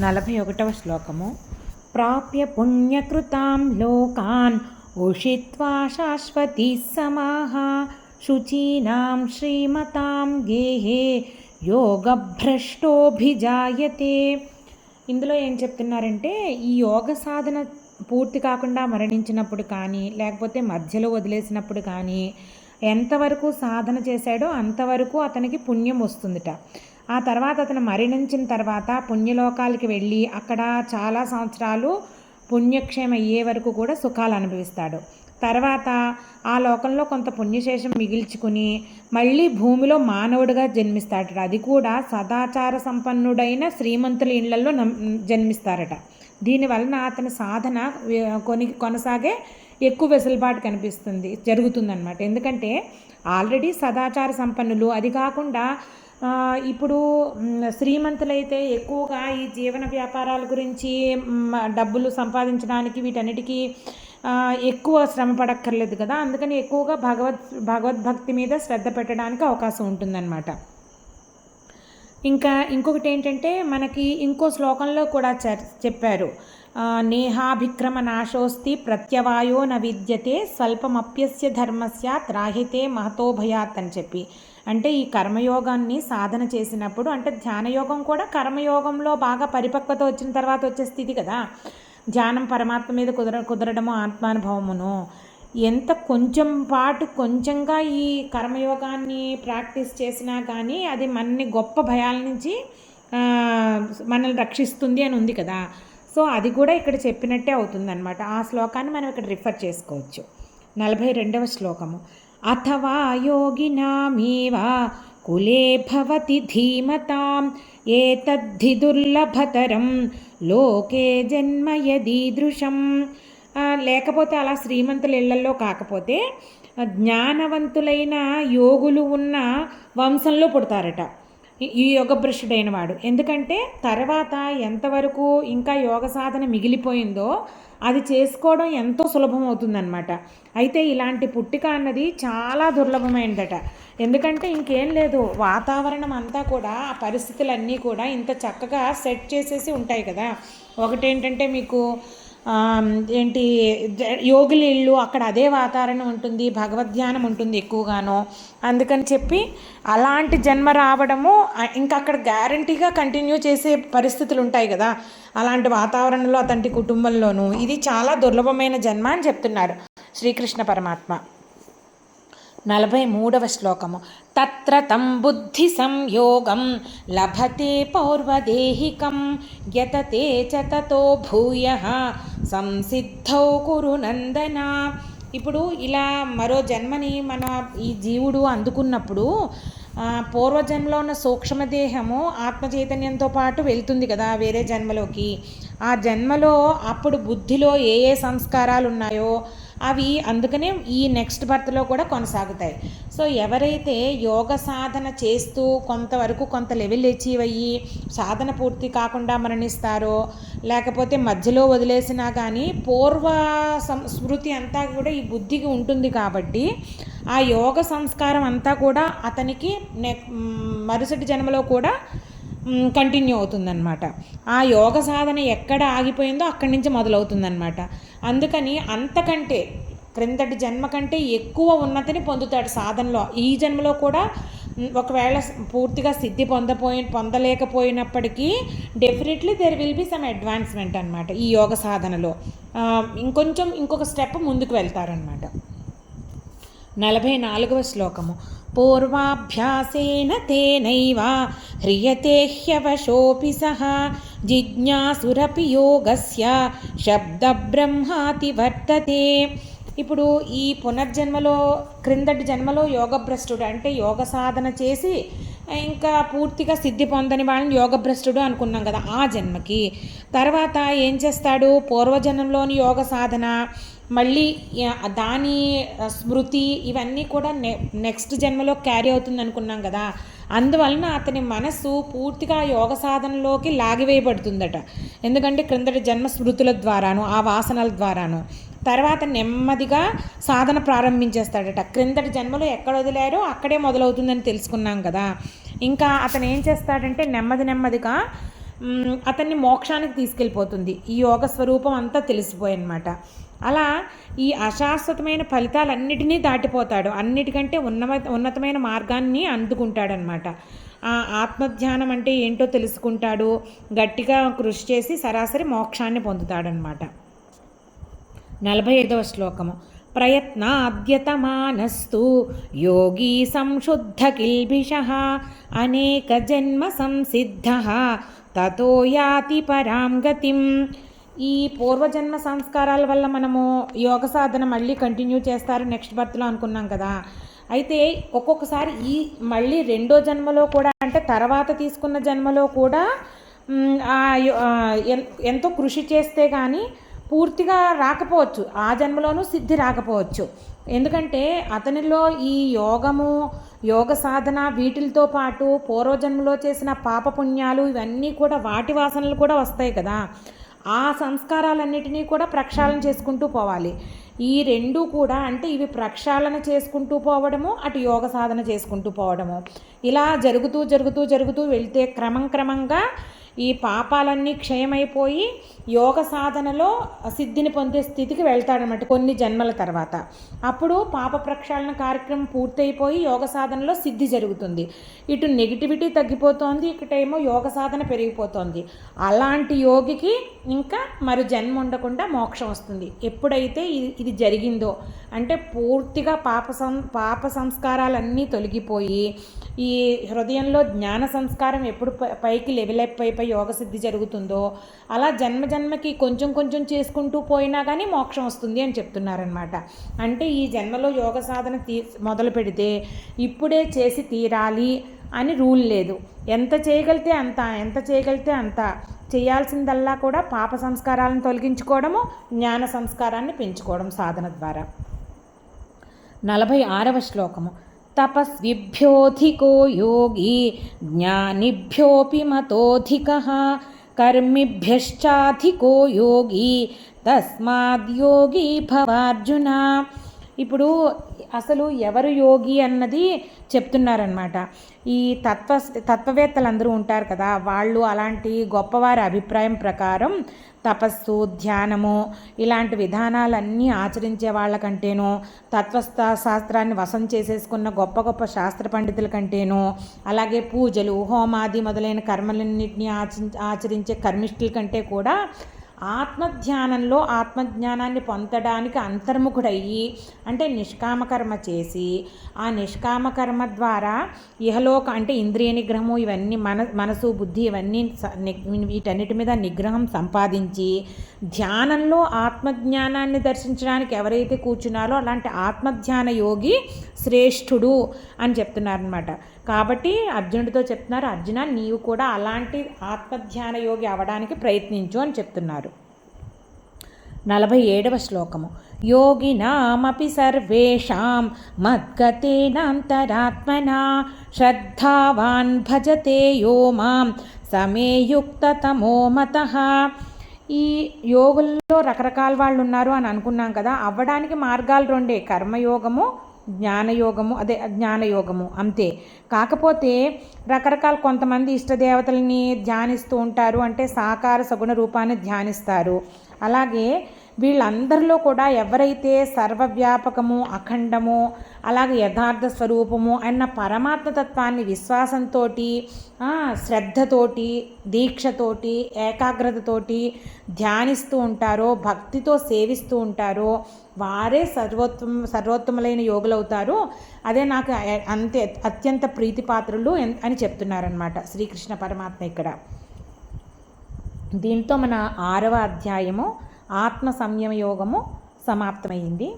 నలభై ఒకటవ శ్లోకము. ప్రాప్య పుణ్యకృతాం లోకాన్ ఉషిత్వా శాశ్వతి సమాహ శుచీనాం శ్రీమతాం గేహే యోగభ్రష్టోభిజాయతే. ఇందులో ఏం చెప్తున్నారంటే ఈ యోగ సాధన పూర్తి కాకుండా మరణించినప్పుడు కానీ లేకపోతే మధ్యలో వదిలేసినప్పుడు కానీ ఎంతవరకు సాధన చేశాడో అంతవరకు అతనికి పుణ్యం వస్తుందిట. ఆ తర్వాత అతను మరణించిన తర్వాత పుణ్యలోకాలకి వెళ్ళి అక్కడ చాలా సంవత్సరాలు పుణ్యక్షేమ అయ్యే వరకు కూడా సుఖాలు అనుభవిస్తాడు. తర్వాత ఆ లోకంలో కొంత పుణ్యశేషం మిగిల్చుకుని మళ్ళీ భూమిలో మానవుడిగా జన్మిస్తాడట. అది కూడా సదాచార సంపన్నుడైన శ్రీమంతుల ఇళ్ళలో నమ్- జన్మిస్తారట. దీనివలన అతని సాధన కొని కొనసాగే ఎక్కువ వెసులుబాటు కనిపిస్తుంది జరుగుతుందన్నమాట. ఎందుకంటే ఆల్రెడీ సదాచార సంపన్నులు. అది కాకుండా ఇప్పుడు శ్రీమంతులైతే ఎక్కువగా ఈ జీవన వ్యాపారాల గురించి డబ్బులు సంపాదించడానికి వీటన్నిటికీ ఎక్కువ శ్రమ పడక్కర్లేదు కదా. అందుకని ఎక్కువగా భగవద్ భగవద్భక్తి మీద శ్రద్ధ పెట్టడానికి అవకాశం ఉంటుందన్నమాట. ఇంకా ఇంకొకటి ఏంటంటే మనకి ఇంకో శ్లోకంలో కూడా చ- చెప్పారు. నేహాభిక్రమ నాశోస్తి ప్రత్యవాయో న విద్యతే స్వల్పమప్యస్య ధర్మస్య త్రాహితే మహతోభయాత్ అని చెప్పి. అంటే ఈ కర్మయోగాన్ని సాధన చేసినప్పుడు అంటే ధ్యానయోగం కూడా కర్మయోగంలో బాగా పరిపక్వత వచ్చిన తర్వాత వచ్చే స్థితి కదా. ధ్యానం పరమాత్మ మీద కుదర కుదరడము ఆత్మానుభవమును. ఎంత కొంచెం పాటు కొంచెంగా ఈ కర్మయోగాన్ని ప్రాక్టీస్ చేసినా కానీ అది మనని గొప్ప భయాల నుంచి మనల్ని రక్షిస్తుంది అని ఉంది కదా. సో అది కూడా ఇక్కడ చెప్పినట్టే అవుతుందన్నమాట. ఆ శ్లోకాన్ని మనం ఇక్కడ రిఫర్ చేసుకోవచ్చు. నలభై రెండవ శ్లోకము. అథవా యోగినామేవా కులే భవతి ధీమతాం ఏతద్ధి దుర్లభతరం లోకే జన్మ యదీదృశం లేకపోతే అలా శ్రీమంతుల ఇళ్ళలో కాకపోతే జ్ఞానవంతులైన యోగులు ఉన్న వంశంలో పుడతారట. ఈ- యోగభ్రష్టుడైన వాడు. ఎందుకంటే తర్వాత ఎంతవరకు ఇంకా యోగ సాధన మిగిలిపోయిందో అది చేసుకోవడం ఎంతో సులభం అవుతుందన్నమాట. అయితే ఇలాంటి పుట్టిక అన్నది చాలా దుర్లభమైనదట. ఎందుకంటే ఇంకేం లేదు వాతావరణం అంతా కూడా ఆ పరిస్థితులన్నీ కూడా ఇంత చక్కగా సెట్ చేసేసి ఉంటాయి కదా. ఒకటేంటంటే మీకు ఏంటి జ- యోగుల అక్కడ అదే వాతావరణం ఉంటుంది భగవద్ధ్యానం ఉంటుంది ఎక్కువగాను. అందుకని చెప్పి అలాంటి జన్మ రావడము ఇంకా అక్కడ గ్యారంటీగా కంటిన్యూ చేసే పరిస్థితులు ఉంటాయి కదా. అలాంటి వాతావరణంలో అతని కుటుంబంలోనూ ఇది చాలా దుర్లభమైన జన్మ అని చెప్తున్నారు శ్రీకృష్ణ పరమాత్మ. నలభై మూడవ శ్లోకము. తత్ర తం బుద్ధి సంయోగం లభతే పౌర్వదేహికం యతతే చ తతో భూయ సంసిద్ధౌ కురు నందన. ఇప్పుడు ఇలా మరో జన్మని మన ఈ జీవుడు అందుకున్నప్పుడు పూర్వజన్మలో ఉన్న సూక్ష్మదేహము ఆత్మచైతన్యంతో పాటు వెళ్తుంది కదా వేరే జన్మలోకి. ఆ జన్మలో అప్పుడు బుద్ధిలో ఏ ఏ సంస్కారాలు ఉన్నాయో అవి అందుకనే ఈ నెక్స్ట్ బర్త్లో కూడా కొనసాగుతాయి. సో ఎవరైతే యోగ సాధన చేస్తూ కొంతవరకు కొంత లెవెల్ అచీవ్ అయ్యి సాధన పూర్తి కాకుండా మరణిస్తారో లేకపోతే మధ్యలో వదిలేసినా కానీ పూర్వ సంస్మృతి అంతా కూడా ఈ బుద్ధికి ఉంటుంది కాబట్టి ఆ యోగ సంస్కారం అంతా కూడా అతనికి నె మరుసటి జన్మలో కూడా కంటిన్యూ అవుతుందన్నమాట. ఆ యోగ సాధన ఎక్కడ ఆగిపోయిందో అక్కడి నుంచి మొదలవుతుందన్నమాట. అందుకని అంతకంటే క్రిందటి జన్మ కంటే ఎక్కువ ఉన్నతిని పొందుతాడు సాధనలో. ఈ జన్మలో కూడా ఒకవేళ పూర్తిగా సిద్ధి పొందపోయి పొందలేకపోయినప్పటికీ definitely there will be some advancement అనమాట ఈ యోగ సాధనలో. ఇంకొంచెం ఇంకొక స్టెప్ ముందుకు వెళ్తారనమాట నలభై నాలుగవ శ్లోకము. పూర్వాభ్యాసేన తేనైవ హ్రియతే హ్యవశోపి సహ జిజ్ఞాసురపి యోగస్య శబ్దబ్రహ్మాతి వర్తతే ఇప్పుడు ఈ పునర్జన్మలో క్రిందటి జన్మలో యోగభ్రష్టుడు అంటే యోగ సాధన చేసి ఇంకా పూర్తిగా సిద్ధి పొందని వాళ్ళని యోగభ్రష్టుడు అనుకున్నాం కదా ఆ జన్మకి. తర్వాత ఏం చేస్తాడు? పూర్వజన్మలోని యోగ సాధన మళ్ళీ దాని స్మృతి ఇవన్నీ కూడా నె నెక్స్ట్ జన్మలో క్యారీ అవుతుంది అనుకున్నాం కదా. అందువలన అతని మనస్సు పూర్తిగా యోగ సాధనలోకి లాగివేయబడుతుందట. ఎందుకంటే క్రిందటి జన్మ స్మృతుల ద్వారాను ఆ వాసనల ద్వారాను. తర్వాత నెమ్మదిగా సాధన ప్రారంభించేస్తాడట. క్రిందటి జన్మలో ఎక్కడ వదిలారో అక్కడే మొదలవుతుందని తెలుసుకున్నాం కదా. ఇంకా అతను ఏం చేస్తాడంటే నెమ్మది నెమ్మదిగా అతన్ని మోక్షానికి తీసుకెళ్ళిపోతుంది. ఈ యోగ స్వరూపం అంతా తెలిసిపోయనమాట అలా ఈ అశాశ్వతమైన ఫలితాలన్నిటినీ దాటిపోతాడు. అన్నిటికంటే ఉన్నమ ఉన్నతమైన మార్గాన్ని అందుకుంటాడనమాట ఆత్మధ్యానం అంటే ఏంటో తెలుసుకుంటాడు. గట్టిగా కృషి చేసి సరాసరి మోక్షాన్ని పొందుతాడనమాట నలభై ఐదవ శ్లోకము. ప్రయత్నాద్యతమానస్తు యోగీ సంశుద్ధ కిల్బిష అనేక జన్మ సంసిద్ధ తతో యాతి పరాం గతిం. ఈ పూర్వజన్మ సంస్కారాల వల్ల మనము యోగ సాధన మళ్ళీ కంటిన్యూ చేస్తారు నెక్స్ట్ బర్త్లో అనుకున్నాం కదా. అయితే ఒక్కొక్కసారి ఈ మళ్ళీ రెండో జన్మలో కూడా అంటే తర్వాత తీసుకున్న జన్మలో కూడా ఎంతో కృషి చేస్తే కానీ పూర్తిగా రాకపోవచ్చు. ఆ జన్మలోనూ సిద్ధి రాకపోవచ్చు. ఎందుకంటే అతనిలో ఈ యోగము యోగ సాధన వీటితో పాటు పూర్వజన్మలో చేసిన పాపపుణ్యాలు ఇవన్నీ కూడా వాటి వాసనలు కూడా వస్తాయి కదా. ఆ సంస్కారాలన్నిటినీ కూడా ప్రక్షాళన చేసుకుంటూ పోవాలి. ఈ రెండు కూడా అంటే ఇవి ప్రక్షాళన చేసుకుంటూ పోవడము అటు యోగ సాధన చేసుకుంటూ పోవడము. ఇలా జరుగుతూ జరుగుతూ జరుగుతూ వెళ్తే క్రమం క్రమంగా ఈ పాపాలన్నీ క్షయమైపోయి యోగ సాధనలో సిద్ధిని పొందే స్థితికి వెళ్తాడనమాట కొన్ని జన్మల తర్వాత. అప్పుడు పాప ప్రక్షాళన కార్యక్రమం పూర్తయిపోయి యోగ సాధనలో సిద్ధి జరుగుతుంది. ఇటు నెగిటివిటీ తగ్గిపోతోంది ఇకటేమో యోగ సాధన పెరిగిపోతోంది. అలాంటి యోగికి ఇంకా మరి జన్మ ఉండకుండా మోక్షం వస్తుంది. ఎప్పుడైతే ఇది ఇది జరిగిందో అంటే పూర్తిగా పాప సం పాప సంస్కారాలన్నీ తొలగిపోయి ఈ హృదయంలో జ్ఞాన సంస్కారం ఎప్పుడు పైకి లెవెలప్ అయిపోయి యోగ సిద్ధి జరుగుతుందో అలా జన్మ జన్మకి కొంచెం కొంచెం చేసుకుంటూ పోయినా కానీ మోక్షం వస్తుంది అని చెప్తున్నారనమాట అంటే ఈ జన్మలో యోగ సాధన తీ మొదలు పెడితే ఇప్పుడే చేసి తీరాలి అని రూల్ లేదు. ఎంత చేయగలితే అంత ఎంత చేయగలితే అంత చేయాల్సిందల్లా కూడా పాప సంస్కారాలను తొలగించుకోవడము జ్ఞాన సంస్కారాన్ని పెంచుకోవడం సాధన ద్వారా. నలభై ఆరవ శ్లోకము. తపస్విభ్యోధికో యోగి జ్ఞానిభ్యోపి మతోధిక కర్మిభ్యశ్చాధికో యోగి తస్మాద్యోగి భవార్జున ఇప్పుడు అసలు ఎవరు యోగి అన్నది చెప్తున్నారనమాట ఈ తత్వ తత్వవేత్తలు అందరూ ఉంటారు కదా వాళ్ళు అలాంటి గొప్పవారి అభిప్రాయం ప్రకారం తపస్సు ధ్యానము ఇలాంటి విధానాలన్నీ ఆచరించే వాళ్ళకంటేనో తత్వస్థ శాస్త్రాన్ని వశం చేసేసుకున్న గొప్ప గొప్ప శాస్త్ర పండితుల కంటేనో అలాగే పూజలు హోమాది మొదలైన కర్మలన్నింటినీ ఆచ ఆచరించే కర్మిష్ఠుల కంటే కూడా ఆత్మధ్యానంలో ఆత్మజ్ఞానాన్ని పొందడానికి అంతర్ముఖుడయ్యి అంటే నిష్కామకర్మ చేసి ఆ నిష్కామకర్మ ద్వారా ఇహలోక అంటే ఇంద్రియ నిగ్రహము ఇవన్నీ మన మనసు బుద్ధి ఇవన్నీ వీటన్నిటి మీద నిగ్రహం సంపాదించి ధ్యానంలో ఆత్మజ్ఞానాన్ని దర్శించడానికి ఎవరైతే కూర్చున్నారో అలాంటి ఆత్మధ్యాన యోగి శ్రేష్ఠుడు అని చెప్తున్నారనమాట కాబట్టి అర్జునుడితో చెప్తున్నారు అర్జున నీవు కూడా అలాంటి ఆత్మధ్యాన యోగి అవడానికి ప్రయత్నించు అని చెప్తున్నారు. నలభై ఏడవ శ్లోకము. యోగినామపి సర్వేషాం మద్గతేనాంతరాత్మనా శ్రద్ధావాన్ భజతే యో మాం సమేయుక్తతమో మత. ఈ యోగుల్లో రకరకాల వాళ్ళు ఉన్నారు అని అనుకున్నాం కదా అవ్వడానికి మార్గాలు రెండే కర్మయోగము జ్ఞానయోగము అదే జ్ఞానయోగము అంతే. కాకపోతే రకరకాల కొంతమంది ఇష్టదేవతల్ని ధ్యానిస్తూ ఉంటారు అంటే సాకార సగుణ రూపాన్ని ధ్యానిస్తారు. అలాగే వీళ్ళందరిలో కూడా ఎవరైతే సర్వవ్యాపకము అఖండము అలాగే యథార్థ స్వరూపము అన్న పరమాత్మ తత్వాన్ని విశ్వాసంతో శ్రద్ధతోటి దీక్షతోటి ఏకాగ్రతతోటి ధ్యానిస్తూ ఉంటారో భక్తితో సేవిస్తూ ఉంటారో వారే సర్వోత్తమ సర్వోత్తములైన యోగులు అవుతారు అదే నాకు అంతే అత్యంత ప్రీతిపాత్రులు అని చెప్తున్నారనమాట శ్రీకృష్ణ పరమాత్మ ఇక్కడ. దీంతో మన ఆరవ అధ్యాయము ఆత్మ సంయమ యోగము సమాప్తమైంది.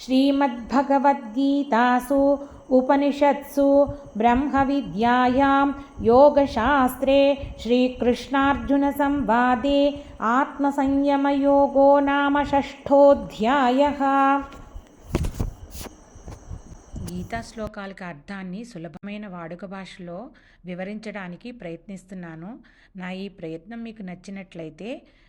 శ్రీమద్భగవద్గీతాసు ఉపనిషత్సు బ్రహ్మ విద్యాయాం యోగశాస్త్రే శ్రీకృష్ణార్జున సంవాదే ఆత్మసంయమయోగో నామ షష్ఠోధ్యాయ. గీతా శ్లోకాలకు అర్థాన్ని సులభమైన వాడుక భాషలో వివరించడానికి ప్రయత్నిస్తున్నాను. నా ఈ ప్రయత్నం మీకు నచ్చినట్లయితే